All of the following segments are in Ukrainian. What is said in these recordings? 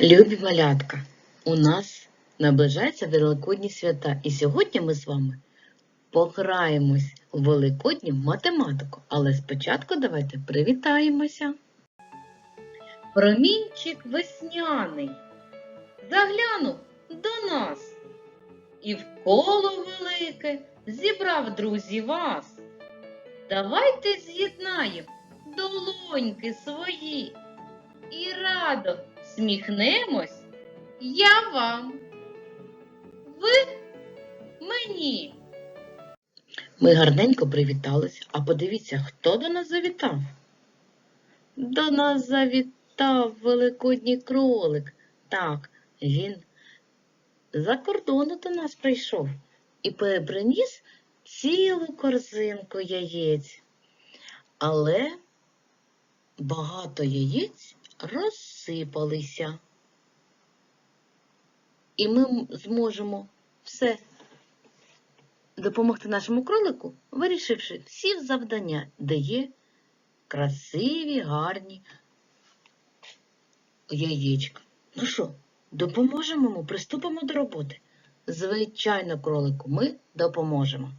Любі малятка, у нас наближаються Великодні свята, і сьогодні ми з вами пограємось у Великодню математику. Але спочатку давайте привітаємося. Промінчик весняний заглянув до нас і в коло велике зібрав друзі вас. Давайте з'єднаємо долоньки свої і радо сміхнемось я вам. Ви мені. Ми гарненько привітались, а подивіться, хто до нас завітав. До нас завітав великодній кролик. Так, він за кордону до нас прийшов і приніс цілу корзинку яєць. Але багато яєць розсипалися. І ми зможемо все допомогти нашому кролику, вирішивши всі завдання, де є красиві, гарні яєчка. Ну що, допоможемо йому, приступимо до роботи. Звичайно, кролику, ми допоможемо.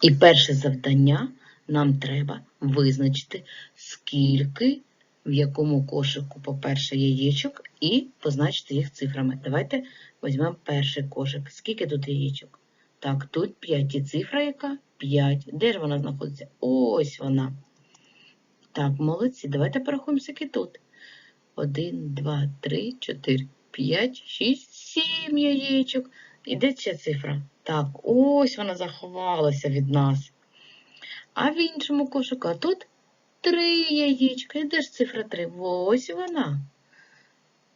І перше завдання нам треба визначити, скільки в якому кошику, по-перше, яєчок, і позначити їх цифрами. Давайте візьмемо перший кошик. Скільки тут яєчок? Так, тут 5. І цифра яка? 5. Де ж вона знаходиться? Ось вона. Так, молодці. Давайте порахуємо, скільки тут. 1, 2, 3, 4, 5, 6, 7 яєчок. І де ця цифра? Так, ось вона заховалася від нас. А в іншому кошику, а тут три яєчка. І де ж цифра 3? Ось вона.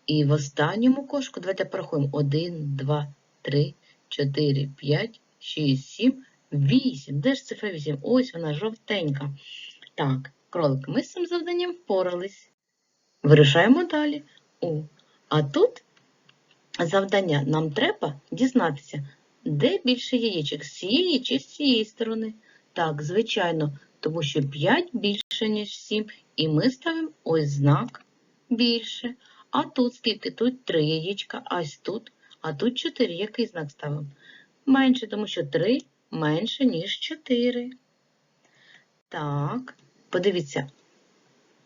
І в останньому кошику, давайте порахуємо. 1, 2, 3, 4, 5, 6, 7, 8. Де ж цифра 8? Ось вона жовтенька. Так, кролик, ми з цим завданням впорались. Вирушаємо далі. О, а тут завдання нам треба дізнатися, де більше яєчок, з цієї чи з цієї сторони. Так, звичайно, тому що 5 більше, ніж 7, і ми ставимо ось знак більше. А тут скільки? Тут 3 яєчка, а ось тут, а тут 4. Який знак ставимо? Менше, тому що 3 менше, ніж 4. Так, подивіться.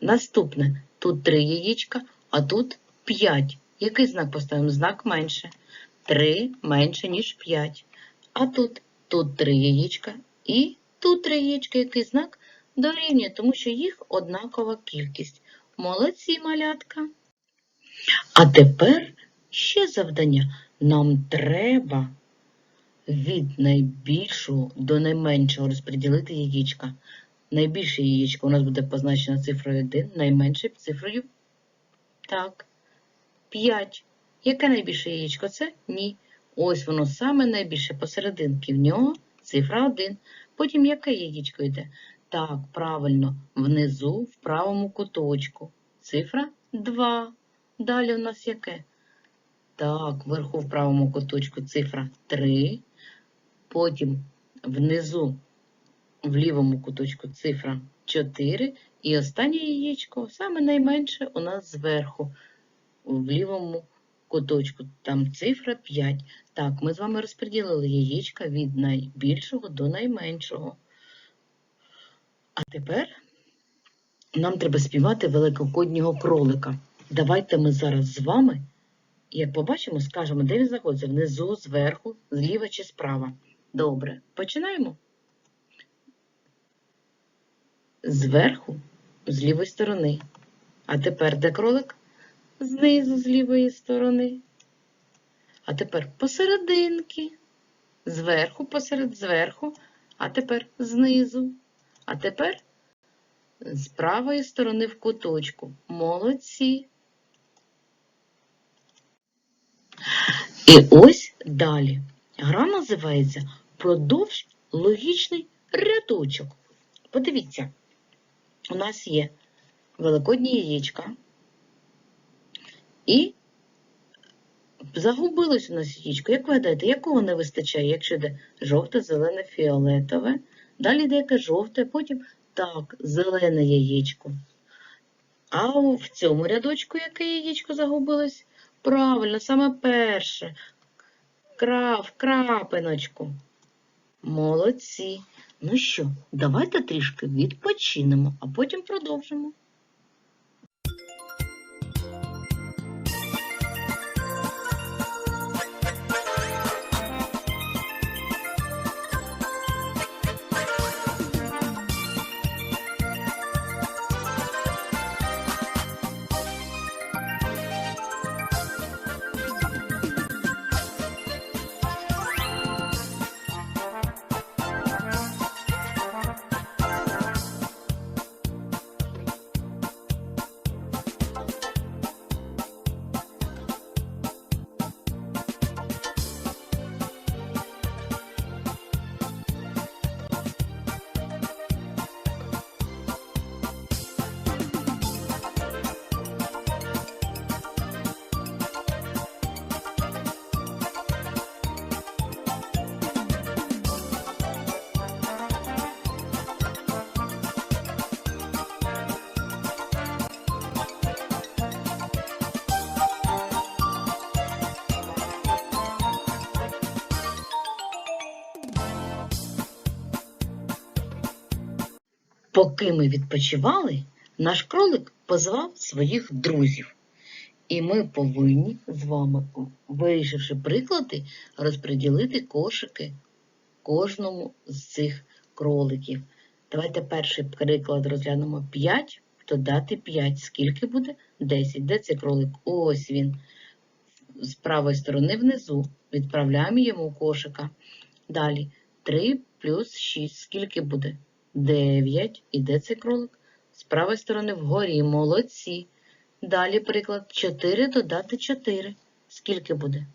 Наступне. Тут 3 яєчка, а тут 5. Який знак поставимо? Знак менше. 3 менше, ніж 5. А тут, тут 3 яєчка і тут 3 яєчка. Який знак? Дорівнює, тому що їх однакова кількість. Молодці, малятка. А тепер ще завдання. Нам треба від найбільшого до найменшого розподілити яєчка. Найбільше яєчко у нас буде позначено цифрою 1, найменше цифрою так, 5. Яке найбільше яєчко? Це? Ні. Ось воно саме найбільше посерединки. В нього цифра 1. Потім яке яєчко йде? Так, правильно, внизу в правому куточку. Цифра 2. Далі у нас яке? Так, вверху в правому куточку цифра 3. Потім внизу в лівому куточку цифра 4. І останнє яєчко, саме найменше у нас зверху, в лівому куточку, там цифра 5. Так, ми з вами розподілили яєчка від найбільшого до найменшого. А тепер нам треба співати великоднього кролика. Давайте ми зараз з вами, як побачимо, скажемо, де він знаходиться, внизу, зверху, зліва чи справа. Добре, починаємо. Зверху, з лівої сторони. А тепер де кролик? Знизу, з лівої сторони. А тепер посерединки. Зверху, посеред зверху. А тепер знизу. А тепер з правої сторони в куточку. Молодці. І ось далі. Гра називається Продовж логічний рядочок. Подивіться, у нас є великодні яєчка. І загубилось у нас яєчко. Як ви гадаєте, якого не вистачає, якщо йде жовте, зелене, фіолетове? Далі йде яке жовте, потім так, зелене яєчко. А в цьому рядочку яке яєчко загубилось? Правильно, саме перше. Крав, крапиночку. Молодці. Ну що, давайте трішки відпочинемо, а потім продовжимо. Поки ми відпочивали, наш кролик позвав своїх друзів. І ми повинні з вами, вирішивши приклади, розподілити кошики кожному з цих кроликів. Давайте перший приклад розглянемо 5, додати 5. Скільки буде? 10. Де цей кролик? Ось він. З правої сторони внизу. Відправляємо йому кошика. Далі 3 плюс 6. Скільки буде? 9. І де цей кролик? З правої сторони вгорі. Молодці. Далі приклад 4 додати 4. Скільки буде?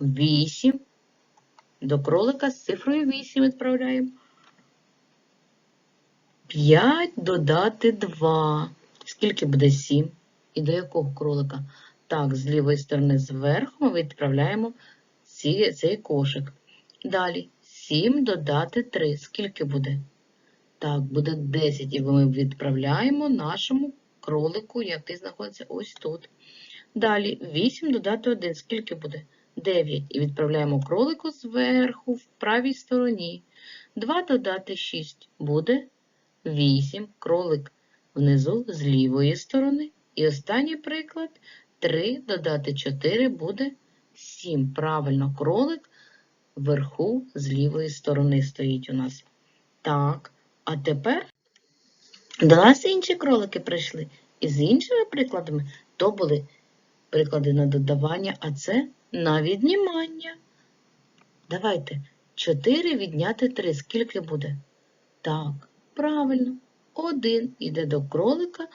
8. До кролика з цифрою 8 відправляємо. 5 додати 2. Скільки буде 7? І до якого кролика? Так, з лівої сторони зверху ми відправляємо ці, цей кошик. Далі 7 додати 3. Скільки буде? Так, буде 10. І ми відправляємо нашому кролику, який знаходиться ось тут. Далі 8 додати 1. Скільки буде? 9. І відправляємо кролику зверху в правій стороні. 2 додати 6 буде 8. Кролик внизу з лівої сторони. І останній приклад 3 додати 4 буде 7. Правильно, кролик вверху з лівої сторони стоїть у нас. Так, а тепер до нас інші кролики прийшли. І з іншими прикладами то були приклади на додавання, а це на віднімання. Давайте 4 відняти 3. Скільки буде? Так, правильно. 1 іде до кролика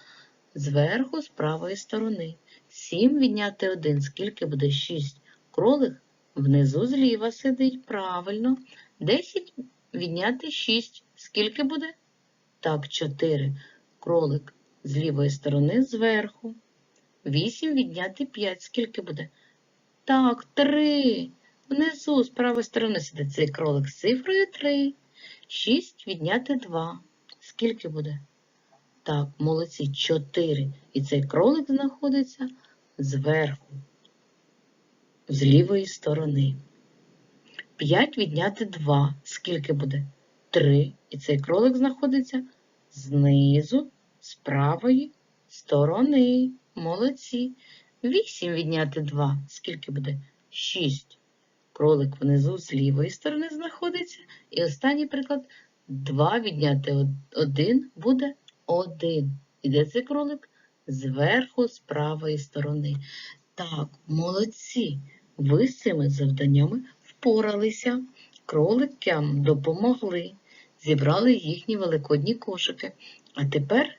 зверху з правої сторони. 7 відняти 1. Скільки буде? 6. Кролик внизу зліва сидить. Правильно. 10 відняти 6. Скільки буде? Так, 4. Кролик з лівої сторони зверху. 8 відняти 5. Скільки буде? Так, 3. Внизу з правої сторони сидить цей кролик з цифрою 3. 6 відняти 2. Скільки буде? Так, молодці, 4. І цей кролик знаходиться зверху, з лівої сторони. 5 відняти 2. Скільки буде? 3. І цей кролик знаходиться знизу, з правої сторони. Молодці. 8 відняти 2. Скільки буде? 6. Кролик внизу з лівої сторони знаходиться. І останній приклад 2 відняти 1 буде 1. Іде цей кролик зверху, з правої сторони. Так, молодці. Ви з цими завданнями впоралися. Кроликам допомогли. Зібрали їхні великодні кошики. А тепер,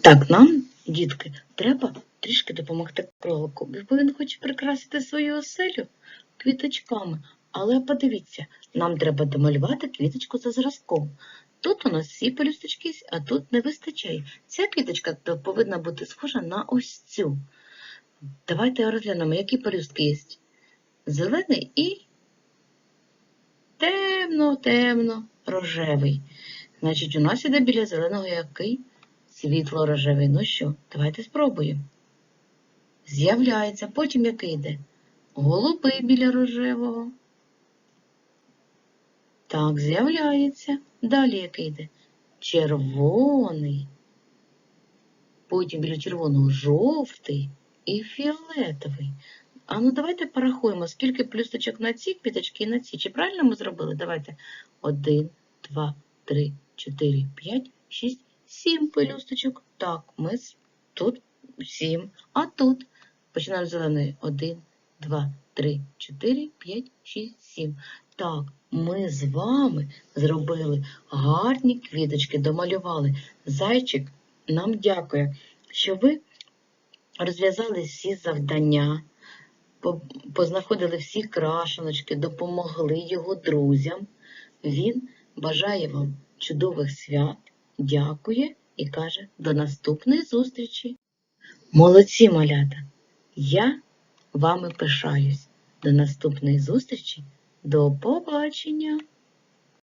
так, нам, дітки, треба трішки допомогти кролику. Бо він хоче прикрасити свою оселю квіточками. Але подивіться, нам треба домалювати квіточку за зразком. Тут у нас всі пелюсточки, а тут не вистачає. Ця квіточка повинна бути схожа на ось цю. Давайте розглянемо, які пелюстки є. Зелений і темно-темно рожевий. Значить, у нас іде біля зеленого який світло-рожевий. Ну що, давайте спробуємо. З'являється, потім який йде? Голубий біля рожевого. Так, з'являється. Далі який йде? Червоний. Потім біля червоного жовтий і фіолетовий. А ну давайте порахуємо, скільки плюсочок на ці квіточки і на ці. Чи правильно ми зробили? Давайте. Один, два, три, чотири, п'ять, шість, сім пелюсточок. Так, ми тут сім. А тут починаємо з зеленої. Один, два, три, чотири, п'ять, шість, сім. Так, ми з вами зробили гарні квіточки, домалювали. Зайчик нам дякує, що ви розв'язали всі завдання, познаходили всі крашеночки, допомогли його друзям. Він бажає вам чудових свят, дякує і каже до наступної зустрічі. Молодці, малята! Я вами пишаюсь. До наступної зустрічі. До побачення!